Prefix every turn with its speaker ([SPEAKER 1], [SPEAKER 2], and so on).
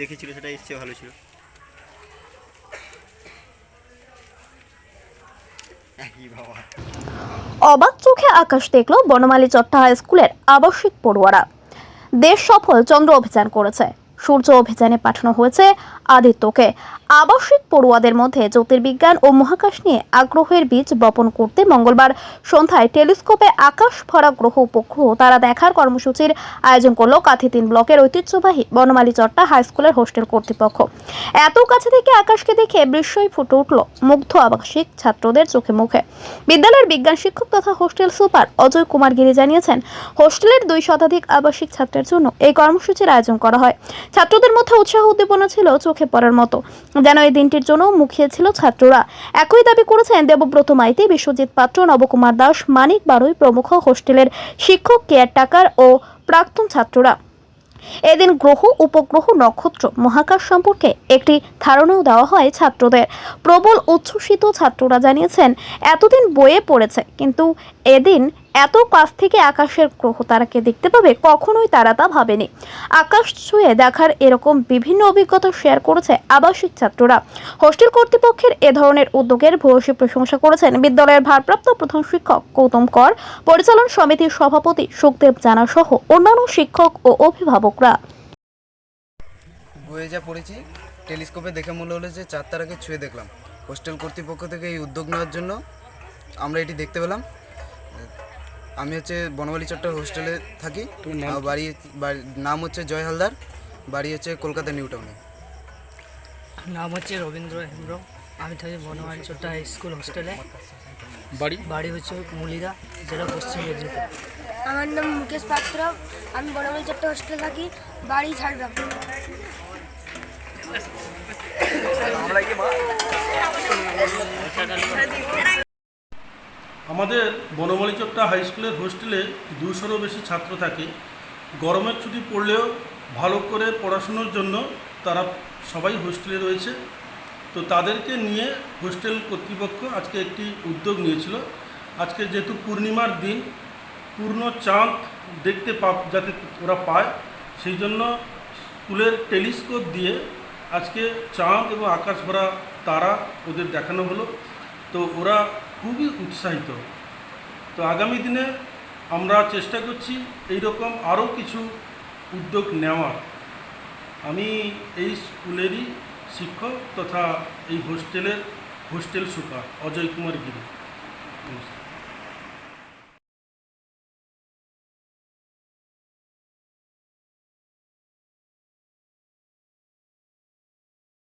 [SPEAKER 1] দেখেছিল সেটা এসছে, ভালো ছিল।
[SPEAKER 2] অবাক চোখে আকাশ দেখল বনমালী চট্টা হাই স্কুলের আবাসিক পড়ুয়ারা। দেশ সফল, চন্দ্র অভিযান করেছে। সূর্য অভিযানে পাঠানো হয়েছে আদিত্যকে। আবাসিক পড়ুয়াদের মধ্যে জ্যোতির্বিজ্ঞান ও মহাকাশ নিয়ে আগ্রহের বীজ বপন করতে মঙ্গলবার সন্ধ্যায় টেলিস্কোপে আকাশ ভরা গ্রহ উপগ্রহ তারা দেখার কর্মসূচির আয়োজন করল কাথি তিন ব্লকের ঐতিহ্যবাহী বনমালী চট্টা হাই স্কুলের হোস্টেল কর্তৃপক্ষ। এত কাছে থেকে আকাশকে দেখে বিস্ময় ফুটে উঠল মুগ্ধ আবাসিক ছাত্রদের চোখে মুখে। বিদ্যালয়ের বিজ্ঞান শিক্ষক তথা হোস্টেল সুপার অজয় কুমার গিরি জানিয়েছেন, হোস্টেলের দুই শতাধিক আবাসিক ছাত্রের জন্য এই কর্মসূচির আয়োজন করা হয়। ছাত্রদের মধ্যে উৎসাহ উদ্দীপনা ছিল চোখে পড়ার মতো। যেন এই দিনটির জন্য মুখিয়ে ছিল ছাত্ররা। একই দাবি করেছেন দেবব্রত মাইতি, বিশ্বজিৎ পাত্র, নবকুমার দাস, মানিক বারুই প্রমুখ হোস্টেলের শিক্ষক, কেয়ারটাকার ও প্রাক্তন ছাত্ররা। এদিন গ্রহ, উপগ্রহ, নক্ষত্র, মহাকাশ সম্পর্কে একটি ধারণাও দেওয়া হয় ছাত্রদের। প্রবল উচ্ছ্বসিত ছাত্ররা জানিয়েছেন, এতদিন বইয়ে পড়েছে, কিন্তু এদিন এত কাছ থেকে আকাশের গ্রহ তারাকে দেখতে পাবে? কখনোই তারা তা ভাবেনি। আকাশ ছুঁয়ে দেখার এরকম বিভিন্ন অভিজ্ঞতা শেয়ার করেছে আবাসিক ছাত্ররা। হোস্টেল কর্তৃপক্ষের এ ধরনের উদ্যোগের ভূয়সী প্রশংসা করেছেন বিদ্যালয়ের ভারপ্রাপ্ত প্রধান শিক্ষক গৌতম কর, পরিচালন সমিতির সভাপতি সুখদেব জানা সহ অন্যান্য শিক্ষক ও অভিভাবকরা।
[SPEAKER 3] বইয়ে যা পড়েছি, টেলিস্কোপে দেখে মনে হলো যে চার তারাকে ছুঁয়ে দেখলাম। হোস্টেল কর্তৃপক্ষ থেকে এই উদ্যোগ নেওয়ার জন্য আমরা এটি দেখতে পেলাম। আমি হচ্ছে বনমালী চট্টর হোস্টেলে থাকি। আর বাড়ি বাড়ি- নাম হচ্ছে জয় হালদার বাড়ি হচ্ছে কলকাতা নিউ টাউনে।
[SPEAKER 4] নাম হচ্ছে রবীন্দ্র হেমব্র আমি থাকি বনমালী চোট্টা হাই স্কুল হোস্টেলে।
[SPEAKER 5] বাড়ি?
[SPEAKER 4] বাড়ি হচ্ছে মুলিদা জেলা পশ্চিম মেদিনীপুর।
[SPEAKER 6] আমার নাম মুকেশ পাত্র আমি বড়মাল চট্ট হোস্টেলে থাকি বাড়ি ঝাড়গ্রাম।
[SPEAKER 7] আমাদের বনমালী চট্টা হাই স্কুলের হোস্টেলে দুশোরও বেশি ছাত্র থাকে। গরমের ছুটি পড়লেও ভালো করে পড়াশুনোর জন্য তারা সবাই হোস্টেলে রয়েছে। তো তাদেরকে নিয়ে হোস্টেল কর্তৃপক্ষ আজকে একটি উদ্যোগ নিয়েছিল। আজকে যেহেতু পূর্ণিমার দিন, পূর্ণ চাঁদ দেখতে পা, যাতে ওরা পায়, সেই জন্য স্কুলের টেলিস্কোপ দিয়ে আজকে চাঁদ এবং আকাশ ভরা তারা ওদের দেখানো হলো। তো ওরা খুবই উৎসাহিত। তো আগামী দিনে আমরা চেষ্টা করছি এই রকম আরও কিছু উদ্যোগ নেওয়ার। আমি এই স্কুলেরই শিক্ষক তথা এই হোস্টেলের হোস্টেল সুপার অজয় কুমার গিরি। নমস্কার।